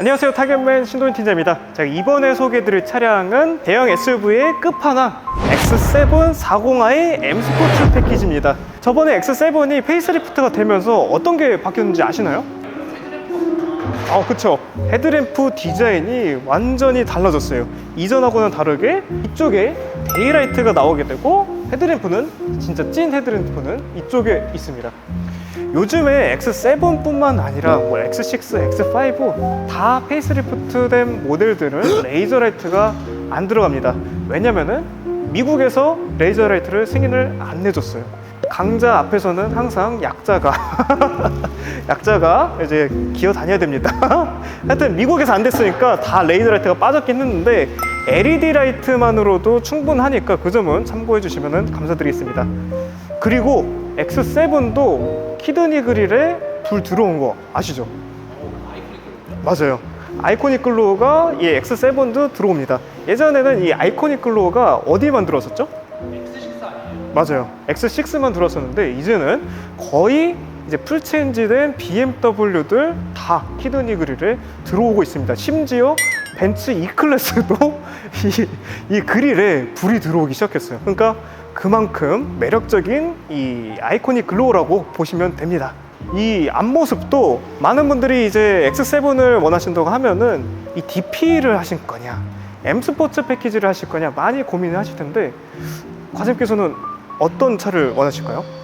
안녕하세요. 타겟맨 신도현 팀장입니다. 자, 이번에 소개해드릴 차량은 대형 SUV의 끝판왕 X7 40i M 스포츠 패키지입니다. 저번에 X7이 페이스리프트가 되면서 어떤 게 바뀌었는지 아시나요? 아 그쵸. 헤드램프 디자인이 완전히 달라졌어요. 이전하고는 다르게 이쪽에 데이라이트가 나오게 되고 헤드램프는 진짜 찐 헤드램프는 이쪽에 있습니다 요즘에 X7뿐만 아니라 뭐 X6, X5 다 페이스리프트된 모델들은 레이저 라이트가 안 들어갑니다. 왜냐면은 미국에서 레이저 라이트를 승인을 안 내줬어요. 강자 앞에서는 항상 약자가 약자가 이제 기어 다녀야 됩니다. 하여튼 미국에서 안 됐으니까 다 레이저 라이트가 빠졌긴 했는데 LED 라이트만으로도 충분하니까 그 점은 참고해 주시면 감사드리겠습니다. 그리고 X7도 키드니 그릴에 불 들어온 거 아시죠? 맞아요. 아이코닉 글로우가 이 X7도 들어옵니다. 예전에는 이 아이코닉 글로우가 어디만 들어왔었죠? 맞아요. X6만 들어왔었는데 이제는 거의 이제 풀체인지된 BMW들 다 키드니 그릴에 들어오고 있습니다. 심지어 벤츠 E 클래스도 이, 이 그릴에 불이 들어오기 시작했어요. 그러니까 그만큼 매력적인 이 아이코닉 글로우라고 보시면 됩니다. 이 앞모습도 많은 분들이 이제 X7을 원하신다고 하면은 이 DP를 하실 거냐, M 스포츠 패키지를 하실 거냐 많이 고민을 하실 텐데 과장님께서는 어떤 차를 원하실까요?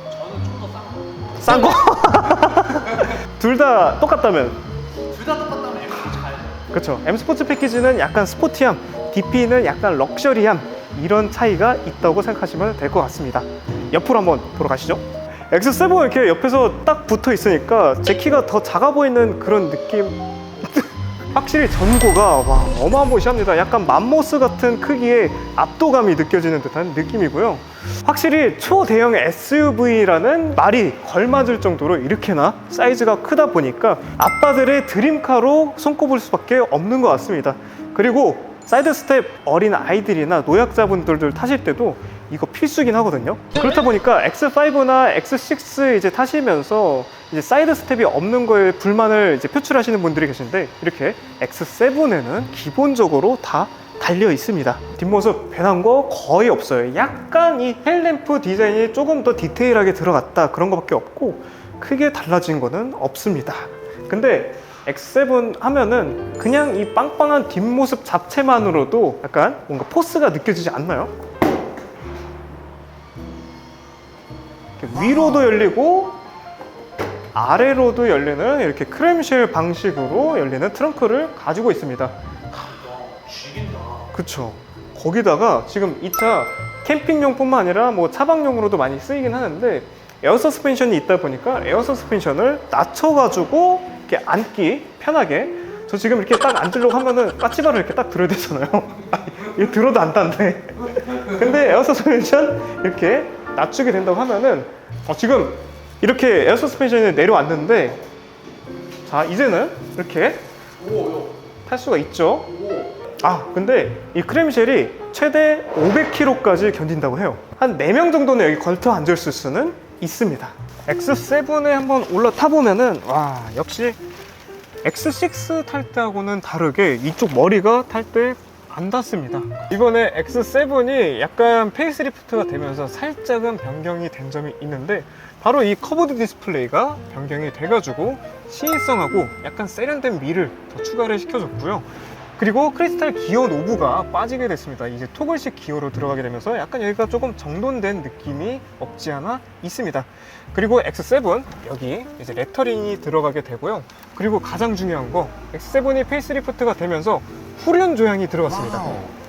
싼 거. 둘 다 똑같다면 둘 다 똑같다면 M 스포츠 가야 돼. 그렇죠. M 스포츠 패키지는 약간 스포티함, DP는 약간 럭셔리함 이런 차이가 있다고 생각하시면 될 것 같습니다. 옆으로 한번 보러 가시죠. X7 이렇게 옆에서 딱 붙어 있으니까 제 키가 더 작아 보이는 그런 느낌. 확실히 전고가 와 어마무시합니다. 약간 맘모스 같은 크기의 압도감이 느껴지는 듯한 느낌이고요. 확실히 초대형 SUV라는 말이 걸맞을 정도로 이렇게나 사이즈가 크다 보니까 아빠들의 드림카로 손꼽을 수밖에 없는 것 같습니다. 그리고 사이드 스텝 어린 아이들이나 노약자분들 타실 때도 이거 필수긴 하거든요. 그렇다 보니까 X5나 X6 이제 타시면서 이제 사이드 스텝이 없는 거에 불만을 이제 표출하시는 분들이 계신데 이렇게 X7에는 기본적으로 다 달려 있습니다. 뒷모습 변한 거 거의 없어요. 약간 이 헬램프 디자인이 조금 더 디테일하게 들어갔다 그런 거밖에 없고 크게 달라진 거는 없습니다. 근데 X7 하면은 그냥 이 빵빵한 뒷모습 자체만으로도 약간 뭔가 포스가 느껴지지 않나요? 위로도 열리고 아래로도 열리는 이렇게 크램쉘 방식으로 열리는 트렁크를 가지고 있습니다. 죽인다. 그쵸. 거기다가 지금 이 차 캠핑용뿐만 아니라 뭐 차박용으로도 많이 쓰이긴 하는데 에어 서스펜션이 있다 보니까 에어 서스펜션을 낮춰가지고 이렇게 앉기 편하게 저 지금 이렇게 딱 앉으려고 하면은 까치발을 이렇게 딱 들어야 되잖아요. 이거 들어도 안 닿네. 근데 에어 서스펜션 이렇게 낮추게 된다고 하면은 어, 지금 이렇게 에어 서스펜션이 내려왔는데 자 이제는 이렇게. 탈 수가 있죠. 오. 아 근데 이 크램쉘이 최대 500kg까지 견딘다고 해요. 한 4명 정도는 여기 걸터 앉을 수는 있습니다. X7에 한번 올라타 보면은 와 역시 X6 탈 때하고는 다르게 이쪽 머리가 탈 때 안 닿습니다. 이번에 X7이 약간 페이스리프트가 되면서 살짝은 변경이 된 점이 있는데 바로 이 커브드 디스플레이가 변경이 돼가지고 시인성하고 약간 세련된 미를 더 추가를 시켜줬고요 그리고 크리스탈 기어 노브가 빠지게 됐습니다. 이제 토글식 기어로 들어가게 되면서 약간 여기가 조금 정돈된 느낌이 없지 않아 있습니다. 그리고 X7 여기 이제 레터링이 들어가게 되고요. 그리고 가장 중요한 거 X7이 페이스리프트가 되면서 후륜 조향이 들어갔습니다.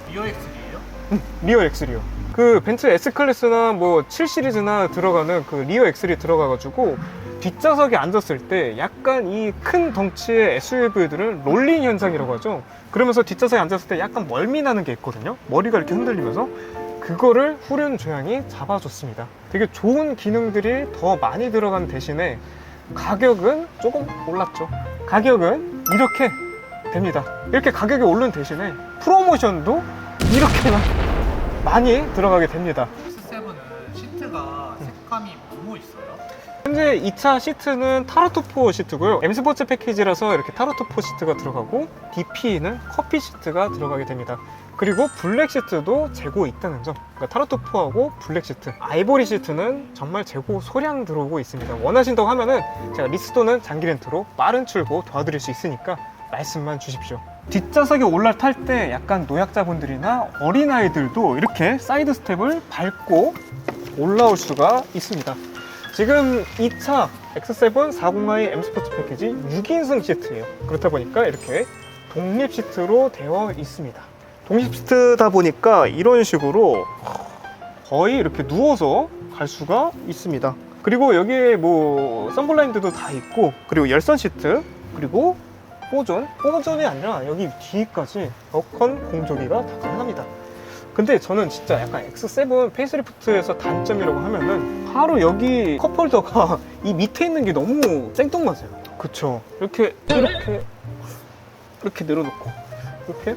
리어 엑스이에요? 리어 엑스리오. 그 벤츠 S 클래스나 뭐 7 시리즈나 들어가는 그 리어 엑스리 들어가가지고 뒷좌석에 앉았을 때 약간 이 큰 덩치의 SUV들은 롤링 현상이라고 하죠. 그러면서 뒷좌석에 앉았을 때 약간 멀미 나는 게 있거든요. 머리가 이렇게 흔들리면서 그거를 후륜 조향이 잡아줬습니다. 되게 좋은 기능들이 더 많이 들어간 대신에 가격은 조금 올랐죠. 가격은 이렇게 됩니다. 이렇게 가격이 오른 대신에 프로모션도 이렇게나 많이 들어가게 됩니다. X7은 시트가 색감이 뭐뭐 있어요? 현재 2차 시트는 타로토포 시트고요. M 스포츠 패키지라서 이렇게 타로토포 시트가 들어가고 DP는 커피 시트가 들어가게 됩니다. 그리고 블랙 시트도 재고 있다는 점. 그러니까 타로토포하고 블랙 시트. 아이보리 시트는 정말 재고 소량 들어오고 있습니다. 원하신다고 하면은 제가 리스토는 장기 렌트로 빠른 출고 도와드릴 수 있으니까 말씀만 주십시오. 뒷좌석에 올라 탈 때 약간 노약자분들이나 어린아이들도 이렇게 사이드 스텝을 밟고 올라올 수가 있습니다. 지금 2차 X7 40i M 스포츠 패키지 6인승 시트예요. 그렇다 보니까 이렇게 독립 시트로 되어 있습니다. 독립 시트다 보니까 이런 식으로 거의 이렇게 누워서 갈 수가 있습니다. 그리고 여기에 뭐 썬블라인드도 다 있고 그리고 열선 시트 그리고 보존 보존이 아니라 여기 뒤까지 에어컨 공조기가 다 가능합니다. 근데 저는 진짜 약간 X7 페이스리프트에서 단점이라고 하면은 바로 여기 컵홀더가 이 밑에 있는 게 너무 생뚱맞아요. 그쵸. 이렇게 이렇게 이렇게 내려놓고 이렇게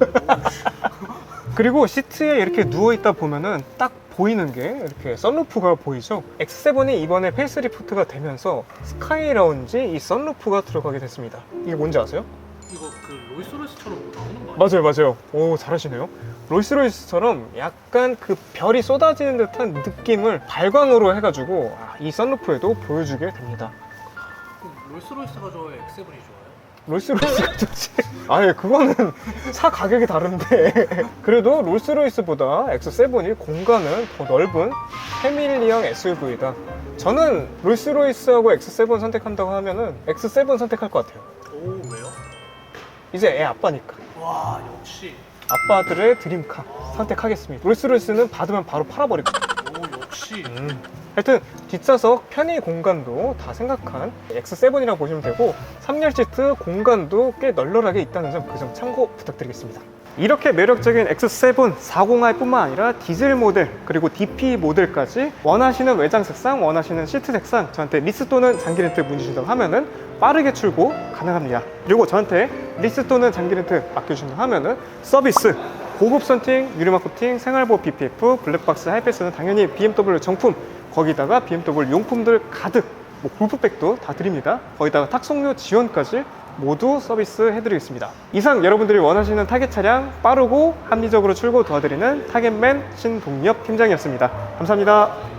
그리고 시트에 이렇게 누워 있다 보면은 딱 보이는 게 이렇게 썬루프가 보이죠. X7이 이번에 페이스리프트가 되면서 스카이 라운지 이 썬루프가 들어가게 됐습니다. 이게 뭔지 아세요? 이거 그 로이스로이스처럼 나오는 거? 맞아요, 맞아요. 오, 잘하시네요. 롤스로이스처럼 약간 그 별이 쏟아지는 듯한 느낌을 발광으로 해가지고 아, 이 썬루프에도 보여주게 됩니다. 로이스로이스가 좋아요? X7이 좋아요? 롤스로이스가 좋지. 아예 그거는 차 가격이 다른데 그래도 롤스로이스보다 X7이 공간은 더 넓은 패밀리형 SUV이다. 저는 롤스로이스하고 X7 선택한다고 하면은 X7 선택할 것 같아요. 오 왜요? 이제 애 아빠니까. 와 역시 아빠들의 드림카 선택하겠습니다. 롤스로이스는 받으면 바로 팔아버릴 거예요. 오 역시 음. 하여튼 뒷좌석 편의 공간도 다 생각한 X7이라고 보시면 되고 3열 시트 공간도 꽤 널널하게 있다는 점 그 점 참고 부탁드리겠습니다. 이렇게 매력적인 X7 40i 뿐만 아니라 디젤 모델 그리고 DP 모델까지 원하시는 외장 색상 원하시는 시트 색상 저한테 리스 또는 장기 렌트 문의 주신다고 하면은 빠르게 출고 가능합니다. 그리고 저한테 리스 또는 장기 렌트 맡겨주신다고 하면은 서비스 고급 선팅, 유리막 코팅, 생활보호 BPF, 블랙박스, 하이패스는 당연히 BMW 정품 거기다가 BMW 용품들 가득 뭐 골프백도 다 드립니다. 거기다가 탁송료 지원까지 모두 서비스 해드리겠습니다. 이상 여러분들이 원하시는 타겟 차량 빠르고 합리적으로 출고 도와드리는 타겟맨 신동엽 팀장이었습니다. 감사합니다.